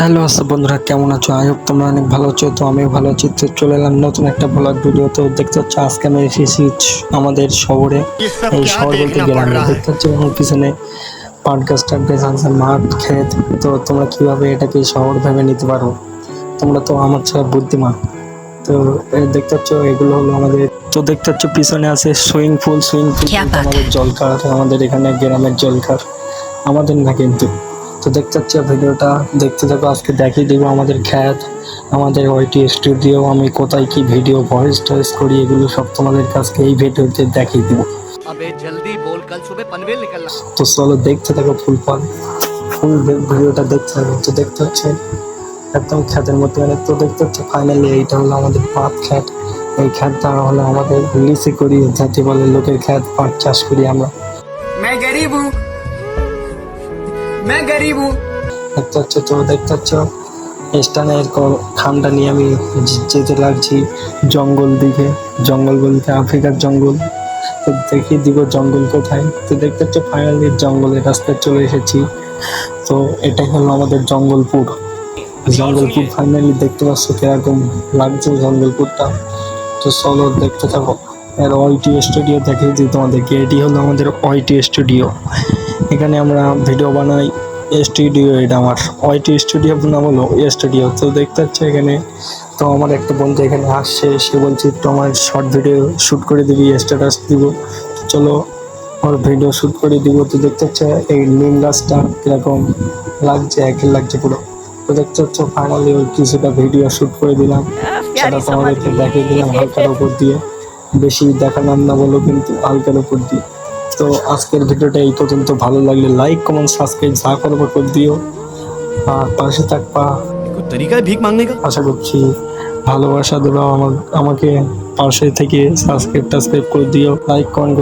Hello আস বন্ধুরা কেমন আছো? আই হোপ তোমরা অনেক ভালো আছো। তো আমি ভালো আছি। তো চলে এলাম নতুন একটা ব্লগ ভিডিও তো দেখতে হচ্ছে আজকে আমি এসেছি আমাদের শহরে। এই শহর বলতে গ্রামে দেখতে হচ্ছে আমার পিছনে পাট গাছ টাট গাছ মাঠ ক্ষেত। তো তোমরা কীভাবে এটাকে শহর ভেবে নিতে পারো? তোমরা তো আমার ছাড়া বুদ্ধিমান। তো দেখতে পাচ্ছ এগুলো হলো আমাদের তো দেখতে পাচ্ছ পিছনে আছে সুইমিং পুল। সুইমিং পুল আমাদের জলকার আমাদের এখানে গ্রামের জলকার। আমাদের না কিন্তু। তো দেখতে চাচ্ছি ভিডিওটা। দেখতে থাকো আজকে দেখিয়ে দেবো আমাদের খ্যাত আমাদের ওইটি স্টুডিও। আমি কোথায় কি ভিডিও ভয়েস টয়েস করি এগুলো সব তোমাদের কাছকে এই ভিডিওতে দেখিয়ে দেবো। তো চলো দেখতে থাকো ফুল পাল ফুল ভিডিওটা দেখতে থাকো। তো দেখতে হচ্ছে একদম খ্যাতের মধ্যে মানে তো দেখতে হচ্ছে ফাইনালি এইটা হলো আমাদের পাত খ্যাত। এই খ্যাতটা হলো আমাদের লিসি করি যাতে বলে লোকের খ্যাত পাট চাষ করি আমরা। গরিব मैं गरीब हूँ দেখতে হচ্ছে তো দেখতে হচ্ছ স্টানের খামটা নিয়ে আমি যে- যেতে লাগছি জঙ্গল দিকে জঙ্গল বলতে আফ্রিকার জঙ্গল তো দেখিয়ে দিব জঙ্গল কোথায় তো দেখতে হচ্ছে ফাইনালি জঙ্গলের রাস্তায় চলে এসেছি তো এটাই হলো আমাদের জঙ্গলপুর জঙ্গলপুর ফাইনালি দেখতে পাচ্ছ কিরকম লাগছে জঙ্গলপুরটা তো চলো দেখতে থাকো আর ওয়াইটি স্টুডিও দেখিয়ে দিই তোমাদেরকে এটি হলো আমাদের ওয়াইটি স্টুডিও এখানে আমরা ভিডিও বানাই স্টুডিও এটা আমার ওয়াইটি স্টুডিও নাম হলো স্টুডিও তো দেখতে পাচ্ছ এখানে তো আমার একটা বন্ধু এখানে আসছে সে বলছে একটু আমার শর্ট ভিডিও শ্যুট করে দিবি স্ট্যাটাস দিব। চলো আমার ভিডিও শ্যুট করে দিব। তো দেখতে পাচ্ছ এই নিম গাছটা কীরকম লাগছে একই লাগছে পুরো। তো দেখতে পাচ্ছ ফাইনালি ওই কিছুটা ভিডিও শ্যুট করে দিলাম। সেটা তোমাদেরকে দেখিয়ে দিলাম হালকার উপর দিয়ে। বেশি দেখালাম না বলো কিন্তু হালকার উপর দিয়ে। তো আজকের ভিডিওটা এই পর্যন্ত। ভালো লাগলে লাইক কমেন্ট সাবস্ক্রাইব যা করব করে দিও। আর পাশে থাকবা। তরিকায় ভিক মাংনে আশা করছি ভালোবাসা দেবা আমার আমাকে পাশে থেকে সাবস্ক্রাইব টাবস্ক্রাইব করে দিও। Like comment